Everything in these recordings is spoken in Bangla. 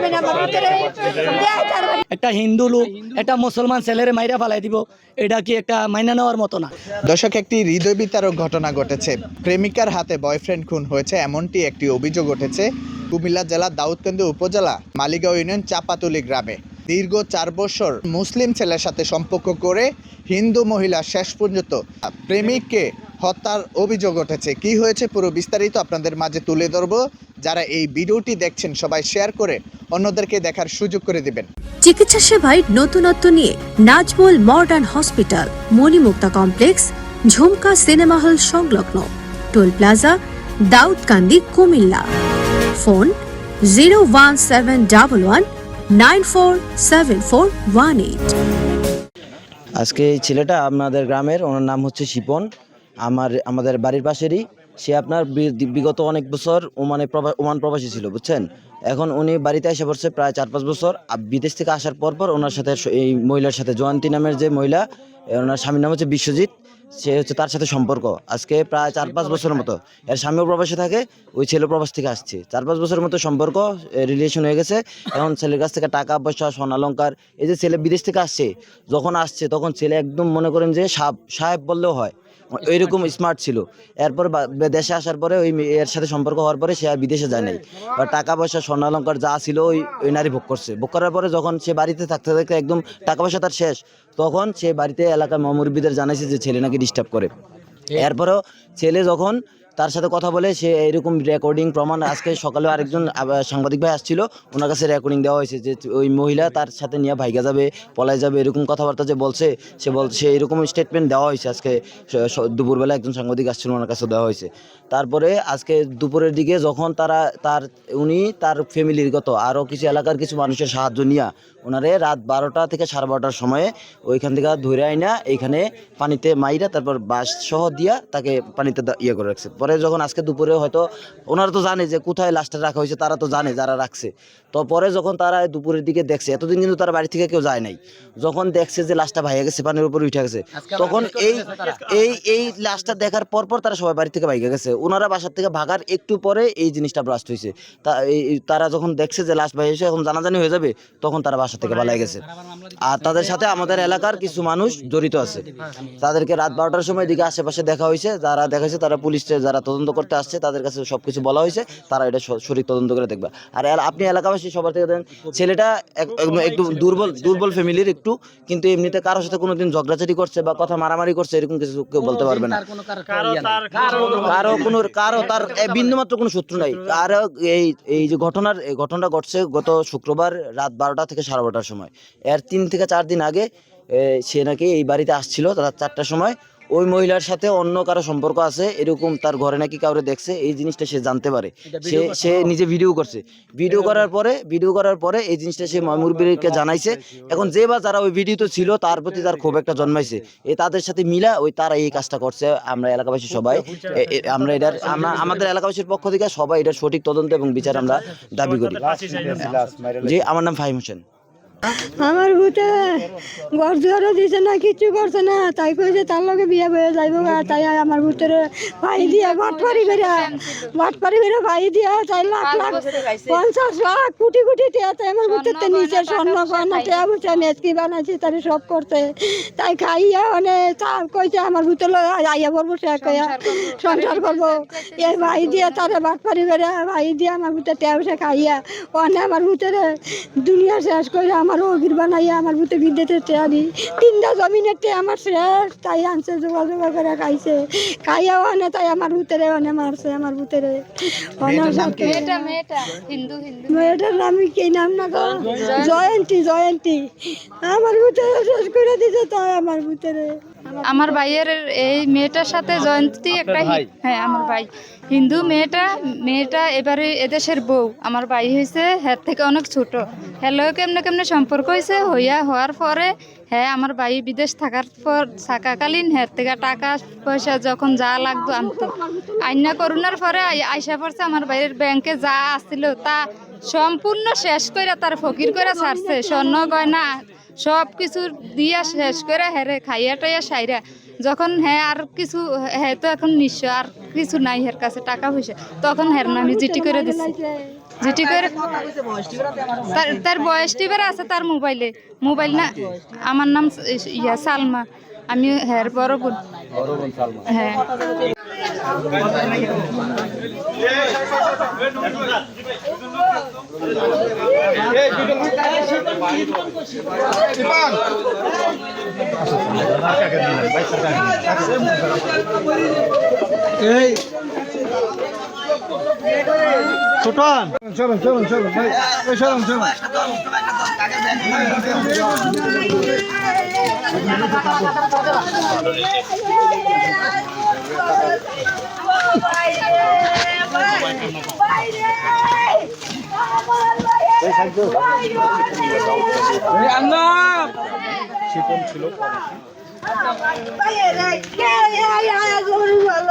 পারবেন আমার ভিতরে একটা হিন্দু লোক একটা মুসলমান ছেলেরে মাইরা ফালাই দিব এটা কি একটা মাইনা নেওয়ার মতো না? দর্শক একটি হৃদয় বিতারক ঘটনা ঘটেছে। প্রেমিকার হাতে বয়ফ্রেন্ড খুন হয়েছে এমনটি একটি অভিযোগ উঠেছে কুমিল্লা জেলার দাউদকান্দি উপজেলা মালিগাঁও ইউনিয়ন চাপাতুলি গ্রামে। দীর্ঘ চার বছর মুসলিম ছেলের সাথে সম্পর্ক করে হিন্দু মহিলা শেষ পর্যন্ত প্রেমিককে হত্যার অভিযোগ উঠেছে। কি হয়েছে পুরো বিস্তারিত আপনাদের মাঝে তুলে ধরবো। যারা এই ভিডিওটি দেখছেন সবাই শেয়ার করে অন্যদেরকে দেখার সুযোগ করে দিবেন। চিকিৎসা সেবায় নতুনত্ব নিয়ে Nazmul modern hospital Monimukta complex Jhumka cinema hall সংলগ্ন toll plaza Daudkandi Comilla. Phone zero one seven double one nine four seven four one eight. আজকে এই ছেলেটা আপনাদের গ্রামের ওনার নাম হচ্ছে শিপন। আমার, আমাদের বাড়ির পাশেরই। সে আপনার বিগত অনেক বছর ওমানে ওমান প্রবাসী ছিল, বুঝছেন? এখন উনি বাড়িতে এসে পড়ছে প্রায় চার পাঁচ বছর। আর বিদেশ থেকে আসার পর পর ওনার সাথে এই মহিলার সাথে, জয়ন্তী নামের যে মহিলা ওনার স্বামীর নাম হচ্ছে বিশ্বজিৎ। সে হচ্ছে তার সাথে সম্পর্ক। আজকে প্রায় চার পাঁচ বছরের মতো। এর স্বামীও প্রবাসে থাকে, ওই ছেলে প্রবাস থেকে আসছে। চার পাঁচ বছরের মতো সম্পর্ক রিলেশন হয়ে গেছে। এখন ছেলের কাছ থেকে টাকা পয়সা স্বর্ণালঙ্কার এই যে ছেলে বিদেশ থেকে আসছে, যখন আসছে, তখন ছেলে একদম মনে করেন যে সাপ, সাহেব বললেও হয়। ওইরকম স্মার্ট ছিল। এরপর দেশে আসার পরে ওই এর সাথে সম্পর্ক হওয়ার পরে সে আর বিদেশে যায় নাই। বা টাকা পয়সা স্বর্ণালঙ্কার যা ছিল ওই ওই নারী ভোগ করছে। ভোগ করার পরে যখন সে বাড়িতে থাকতে থাকতে একদম টাকা পয়সা তার শেষ তখন সে বাড়িতে এলাকার মমরবিদের জানাইছে যে ছেলে নাকি ডিস্টার্ব করে। এরপরেও ছেলে যখন তার সাথে কথা বলে সে এরকম রেকর্ডিং প্রমাণ আজকে সকালে আরেকজন সাংবাদিক ভাই আসছিল, ওনার কাছে রেকর্ডিং দেওয়া হয়েছে যে ওই মহিলা তার সাথে নিয়ে ভাইগা যাবে পলাই যাবে, এরকম কথাবার্তা যে বলছে, সে বলছে এরকম স্টেটমেন্ট দেওয়া হয়েছে আজকে দুপুরবেলা একজন সাংবাদিক আসছিল ওনার কাছে দেওয়া হয়েছে। তারপরে আজকে দুপুরের দিকে যখন তারা, তার, উনি তার ফ্যামিলির গত আরও কিছু এলাকার কিছু মানুষের সাহায্য নিয়ে ওনারে রাত বারোটা থেকে সাড়ে বারোটার সময়ে ওইখান থেকে ধরে আইনা এইখানে পানিতে মাইরা তারপর বাঁশ সহ দিয়া তাকে পানিতে ইয়ে করে রাখছে। পরে যখন আজকে দুপুরে হয়তো ওনারা তো জানে যে কোথায় লাশটা রাখা হয়েছে তারা তো জানে যারা রাখছে। তো পরে যখন তারা দুপুরের দিকে দেখছে এতদিন কিন্তু তারা বাড়ি থেকে কেউ যায় নাই। যখন দেখছে যে লাশটা ভাইয়া গেছে পানির উপর উঠে গেছে তখন এই এই এই লাশটা দেখার পর পর তারা সবাই বাড়ি থেকে ভাইগে গেছে। ওনারা বাসার থেকে ভাগার একটু পরে এই জিনিসটা ব্রাস্ট হয়েছে। তা এই- তারা যখন দেখছে যে লাশ ভাই এসে এখন জানাজানি হয়ে যাবে তখন তারা বাসা থেকে পালাই গেছে। আর তাদের সাথে আমাদের এলাকার কিছু মানুষ জড়িত আছে। তাদেরকে রাত বারোটার সময় দিকে আশেপাশে দেখা হয়েছে যারা দেখা হয়েছে তারা পুলিশে যারা তদন্ত করতে আসছে তাদের কাছে সবকিছু বলা হয়েছে তারা এটা সঠিক তদন্ত করে দেখবে। আর আপনি এলাকাবাসী সবার থেকে দেন ছেলেটা একটু দুর্বল দুর্বল ফ্যামিলির একটু কিন্তু এমনিতে কারোর সাথে কোনোদিন ঝগড়াঝাটি করছে বা কথা মারামারি করছে এরকম কিছু কেউ বলতে পারবে না। কারও কোনো কারও তার বিন্দু মাত্র কোনো সূত্র নাই। আর এই এই যে ঘটনার এই ঘটনাটা ঘটছে গত শুক্রবার রাত বারোটা থেকে সাড়ে বারোটার সময়। এর তিন থেকে চার দিন আগে সে নাকি এই বাড়িতে আসছিল রাত চারটার সময়। ওই মহিলার সাথে অন্য কারও সম্পর্ক আছে এরকম তার ঘরে নাকি কাউরে দেখছে এই জিনিসটা সে জানতে পারে। সে সে নিজে ভিডিও করছে। ভিডিও করার পরে ভিডিও করার পরে এই জিনিসটা সে ময়মুরবিরকে জানাইছে। এখন যে বা যারা ওই ভিডিওতে ছিল তার প্রতি তার খুব একটা জন্মাইছে। এই তাদের সাথে মিলা ওই তারা এই কাজটা করছে আমরা এলাকাবাসী সবাই। এ- এ- আমরা এটার আমরা আমাদের এলাকাবাসীর পক্ষ থেকে সবাই এটার সঠিক তদন্ত এবং বিচার আমরা দাবি করি। জি আমার নাম ফাহিম হোসেন। আমার ভূতে ঘর দুয়ারও দিছে না কিচ্ছু করছে না। তাই কইছে তার লগে বিয়ে হয়ে যাইব তাই আমার ভূতের ভাই দিয়া বাটপারি করে বাটপারি করে ভাই দিয়া তাই লাখ লাখ পঞ্চাশ লাখ কোটি কোটি টিয়া তাই আমার ভূতের তো নিচে স্বর্ণ গয়না টিয়া বুঝছে মেচকি বানাইছে তার সব করতে তাই খাইয়া মানে তা কইছে আমার ভূতের লগে আইয়া পড়ব সে কইয়া সংসার করব। এই ভাই দিয়া তারে বাটপারি করে ভাই দিয়া আমার ভূতের টিয়া বসে খাইয়া ওখানে আমার ভূতের দুনিয়া শেষ করে আমার অগির বানাইয়া আমার ভূতে বিদ্যুতের টেয়া দি। তিনটা জমিনের টেয়া আমার শেষ তাই আনছে যোগাযোগ করে খাইছে। খাইয়া ওখানে তাই আমার ভূতেরে ওখানে মারছে আমার ভূতেরে মেয়েটার নাম কি? নাম না গো? জয়ন্তী জয়ন্তী। আমার ভূতেরে শেষ করে দিছে তাই আমার ভূতেরে আমার ভাইয়ের এই মেয়েটার সাথে জয়ন্তী একটা হ্যাঁ আমার ভাই। হিন্দু মেয়েটা মেয়েটা এবারে এদেশের বউ। আমার ভাই হয়েছে হ্যাঁ থেকে অনেক ছোট। হ্যালো কেমনে কেমনে সম্পর্ক হয়েছে হইয়া হওয়ার পরে হ্যাঁ আমার ভাই বিদেশ থাকার পর, থাকাকালীন হ্যাঁ থেকে টাকা পয়সা যখন যা লাগতো আনতো। আইনা করোনার পরে আইসা পড়ছে আমার ভাইয়ের ব্যাংকে যা আসছিল তা সম্পূর্ণ শেষ করে তার ফকির করে ছাড়ছে। স্বর্ণ, গয়না, সব কিছু দিয়া শেষ করে হেরে খাইয়া টাইয়া সাইরা। যখন হ্যাঁ আর কিছু হ্যাঁ তো এখন নিঃস্ব আর কিছু নাই হের কাছে, টাকা পয়সা। তখন হের নামে জিটি করে দিছি। জিটি করে তার বয়স টিবার আছে তার মোবাইলে। মোবাইল না, আমার নাম ইয়া সালমা। আমি হ্যাঁ বড় বোন। হ্যাঁ। এই ছোটন চলুন চলুন চলুন ভাই ওই চলুন চলুন শিপন ছিল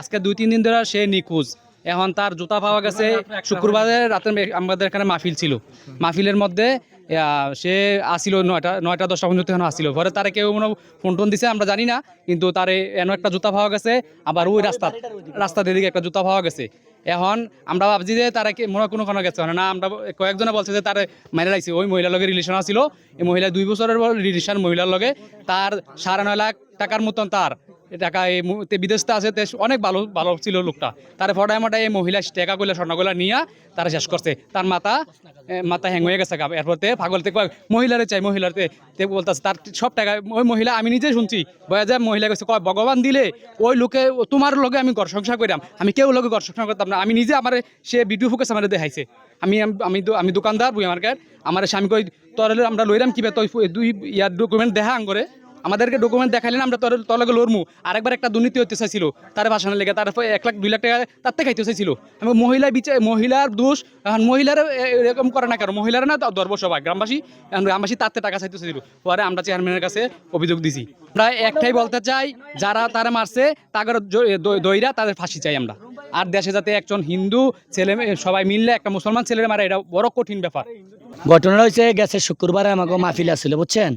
আজকে দুই তিন দিন ধরে সে নিখোঁজ। এখন তার জুতা পাওয়া গেছে। শুক্রবারে রাতে আমাদের এখানে মাহফিল ছিল। মাহফিলের মধ্যে সে আসিল নয়টা নয়টা দশটা পর্যন্ত এখন আসিল। পরে তারে কেউ মনে ফোন টোন দিছে আমরা জানি না কিন্তু তারে এন একটা জুতা পাওয়া গেছে আবার ওই রাস্তা রাস্তার দিকে একটা জুতা পাওয়া গেছে। এখন আমরা ভাবছি যে তারা কি মনে হয় কোনো কোনো গেছে। না আমরা কয়েকজনে বলছে যে তারে মেরে রাখছে ওই মহিলার লগে রিলেশন আছিল। এই মহিলা দুই বছরের রিলেশন মহিলার লগে। তার সাড়ে নয় লাখ টাকার মতন তার টাকা এই মুহূর্তে বিদেশতে আছে তে অনেক ভালো ভালো ছিল লোকটা। তার ফটায় মটায় এই মহিলা টাকাগুলো স্বর্ণগুলো নিয়ে তারা শেষ করছে। তার মাথা মাথা হ্যাং হয়ে গেছে। এরপর তে পাগল তে কয়, মহিলারে চাই মহিলারতে তে। বলতেছে তার সব টাকা ওই মহিলা আমি নিজে শুনছি। বয়া যায় মহিলা কাছে কয় ভগবান দিলে ওই লোকে তোমার লগে আমি ঘর সংসার করিলাম আমি কেউ লগে ঘর সংসার করতাম না। আমি নিজে আমার সে ভিডিও ফোকাস আমার দেখাইছে। আমি আমি আমি দোকানদার বুই আমার আমার স্বামী কই তোর আমরা লইলাম কিবা তুই দুই ইয়ার ডকুমেন্ট দেখা আঙ্গরে। আমাদেরকে ডকুমেন্ট দেখাইলেন আমরা তোর লগে লড়মু। আরেকবার একটা দুর্নীতি হতে চাইছিল, তার ভাষণের লেগে, তার এক লাখ দুই লাখ টাকা তার থেকে খাইতে চাইছিল। আমি মহিলা বিচার মহিলার দোষ, এখন মহিলার এরকম করে না কেন? মহিলারা না ধরবো সবাই, গ্রামবাসী গ্রামবাসী থেকে টাকা চাইতে চাইছিল। পরে আমরা চেয়ারম্যানের কাছে অভিযোগ দিছি। আমরা একটাই বলতে চাই, যারা তারা মারছে তাদের দইরা তাদের ফাঁসি চাই আমরা। আর দেশে যাতে একজন হিন্দু ছেলে সবাই মিললে, একটা মুসলমান ছেলের মারা, এটা বড় কঠিন ব্যাপার। ঘটনা হয়েছে, গেছে শুক্রবারে আমাকে মাহফিল আসছিল বুঝছেন?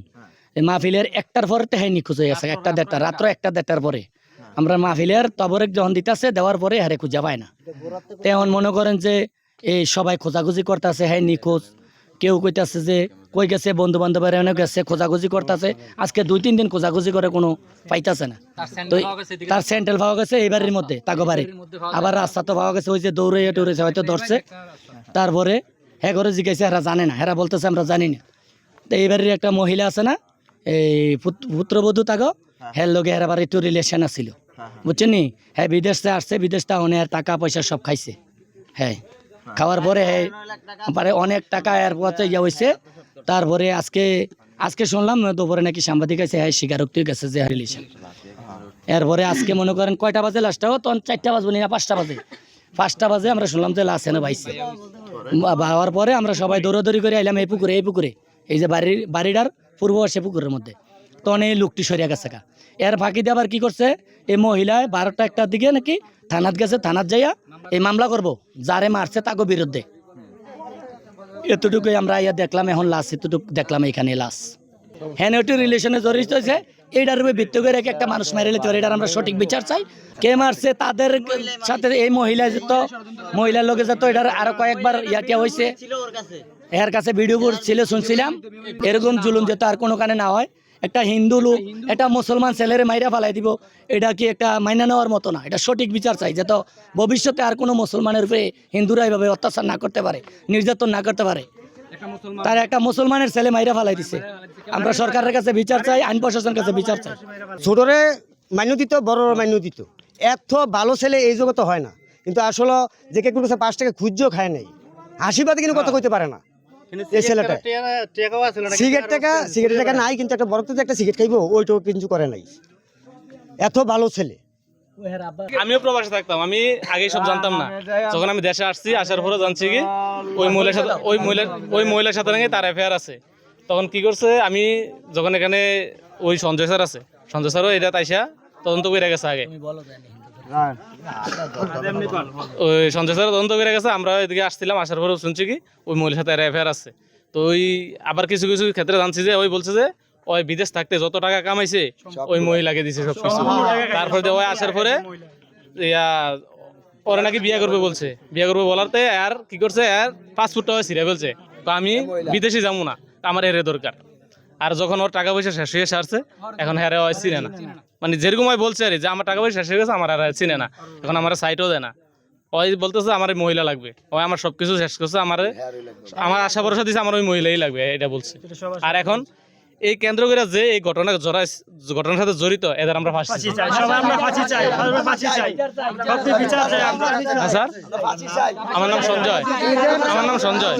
মাহফিলের একটার পরে তেহাই নিখোঁজ হয়ে গেছে একটা দেড়টা রাত্র একটা দেড়টার পরে। আমরা মাহফিলের তবরেক যখন দিতেছে দেওয়ার পরে হারে খুঁজা পায় না। তেমন মনে করেন যে এই সবাই খোঁজাখুঁজি করতেছে হ্যাঁ নিখোঁজ। কেউ কইতাছে যে কই গেছে বন্ধু বান্ধবের এনে গেছে খোঁজাখুঁজি করতেছে। আজকে দুই তিন দিন খোঁজাখুঁজি করে কোনো পাইতাছে না। তো তার সেন্ট্রাল পাওয়া গেছে এই বাড়ির মধ্যে তাগো বাড়ি আবার রাস্তা তো পাওয়া গেছে ওই যে দৌড়ে টৌড়েছে হয়তো ধরছে। তারপরে হ্যাঁ করে জিজ্ঞাসা হেরা জানে না হেরা বলতেছে আমরা জানি না। তো এই বাড়ির একটা মহিলা আছে না এই পুত- পুত্রবধূ তাগো হ্যাঁ। লোকে হেরা আবার একটু রিলেশন আছিল। বুঝছেন নি হ্যাঁ বিদেশ থেকে আসছে বিদেশ থেকে অনেক টাকা পয়সা সব খাইছে। হ্যাঁ। খাওয়ার পরে হ্যাঁ পরে অনেক টাকা এর পথে ইয়ে হয়েছে তারপরে আজকে আজকে শুনলাম দুপুরে নাকি সাংবাদিক আছে হ্যাঁ স্বীকারোক্তি গেছে যে রিলেশন এরপরে আজকে মনে করেন কয়টা বাজে লাস্টটাও তখন চারটা বাজবে না পাঁচটা বাজে। পাঁচটা বাজে আমরা শুনলাম যে লাশ এনে ভাইছে হওয়ার পরে আমরা সবাই দৌড়াদৌড়ি করে আইলাম এই পুকুরে এই পুকুরে। এই যে বাড়ির বাড়িটার পূর্ব সে পুকুরের মধ্যে। তখন এই লোকটি সরিয়া গেছে গা। এর ফাঁকি দিয়ে আবার কি করছে? এই মহিলায় বারোটা একটার দিকে নাকি থানাত গেছে, থানাত যাইয়া এই মামলা করব। যারে মারছে তাকে বিরুদ্ধে। এতটুকুই আমরা ইয়া দেখলাম, এখন লাশ, এতটুকু দেখলাম এখানে লাশ। হ্যাঁ একটু রিলেশনে জড়িত হয়েছে এইটার উপরে ভিত্তি করে একটা মানুষ মেরে নিতে পারে এটার আমরা সঠিক বিচার চাই। কে মারছে, তাদের সাথে এই মহিলা যত মহিলার লোকে যত এটার আরও কয়েকবার ইয়াকে হয়েছে। এর কাছে ভিডিও ছিল শুনছিলাম। এরকম জুলুম যাতে আর কোনো কানে না হয়। একটা হিন্দু লোক, একটা মুসলমান ছেলেরে মাইরা ফালাই দিব, এটা কি একটা মাইনা নেওয়ার মতো না? এটা সঠিক বিচার চাই যাতে ভবিষ্যতে আর কোনো মুসলমানের উপরে হিন্দুরা এইভাবে অত্যাচার না করতে পারে, নির্যাতন না করতে পারে। তার একটা মুসলমানের ছেলে মাইরা ফালাই দিছে। আমরা সরকারের কাছে বিচার চাই, আইন প্রশাসনের কাছে বিচার চাই। ছোটরে মান্য দিত বড়র মান্য দিত এত ভালো ছেলে এই জগতে হয় না। কিন্তু আসলে যে কে কোনো পাঁচ টাকা খুঁজও খায় নাই। আশীর্বাদে কিন্তু কথা কইতে পারে না। এই ছেলেটা সিগারেট টাকা সিগারেট টাকা নাই কিন্তু একটা বড় একটা সিগারেট খাইবো ওইটাও কিন্তু করে নাই। এত ভালো ছেলে। আমিও প্রবাসে থাকতাম আমি আগে সব জানতাম না। যখন আমি দেশে আসছি আসার পরে জানছি কি ওই মহিলার সাথে ওই মহিলার ওই মহিলার সাথে নাকি তার অ্যাফেয়ার আছে। তখন কি করছে আমি যখন এখানে ওই সঞ্জয় স্যার আছে সঞ্জয় স্যারও এটা তাইসা তদন্ত করে গেছে আগে। ওই সঞ্জয় স্যার তদন্ত করে গেছে, আমরা এদিকে আসছিলাম, আসার পরে শুনছি কি, ওই মহিলার সাথে অ্যাফেয়ার আছে। তো ওই আবার কিছু কিছু ক্ষেত্রে জানছি যে, ওই বলছে যে, ওই বিদেশ থাকতে যত টাকা কামাইছে, ওই মহিলাকে দিছে সব কিছু তারপরে ওই আসার পরে, ইয়া, ওরা নাকি বিয়ে করবে বলছে। বিয়ে করবে বলারতে আর কি করছে, আর পাসপোর্টটা ছিঁড়ে ফেলছে। তো আমি বিদেশে যাব না, আমার এর দরকার। আর যখন ওর টাকা পয়সা শেষ হয়ে সারছে এখন হ্যাঁ ওই চিনে না। মানে যেরকম ওই বলছে আর যে আমার টাকা পয়সা শেষ হয়ে গেছে আমার আর চিনে না। এখন আমার সাইটও দেয় না। ওই বলতেছে আমার মহিলা লাগবে। ওই আমার সব কিছু শেষ করছে আমার আমার আশা ভরসা দিছে আমার ওই মহিলাই লাগবে এটা বলছে। আর এখন এই কেন্দ্র করে যে এই ঘটনা জড়াই ঘটনার সাথে জড়িত এদের আমরা ফাঁসি চাই। হ্যাঁ, স্যার? আমার নাম সঞ্জয়। আমার নাম সঞ্জয়।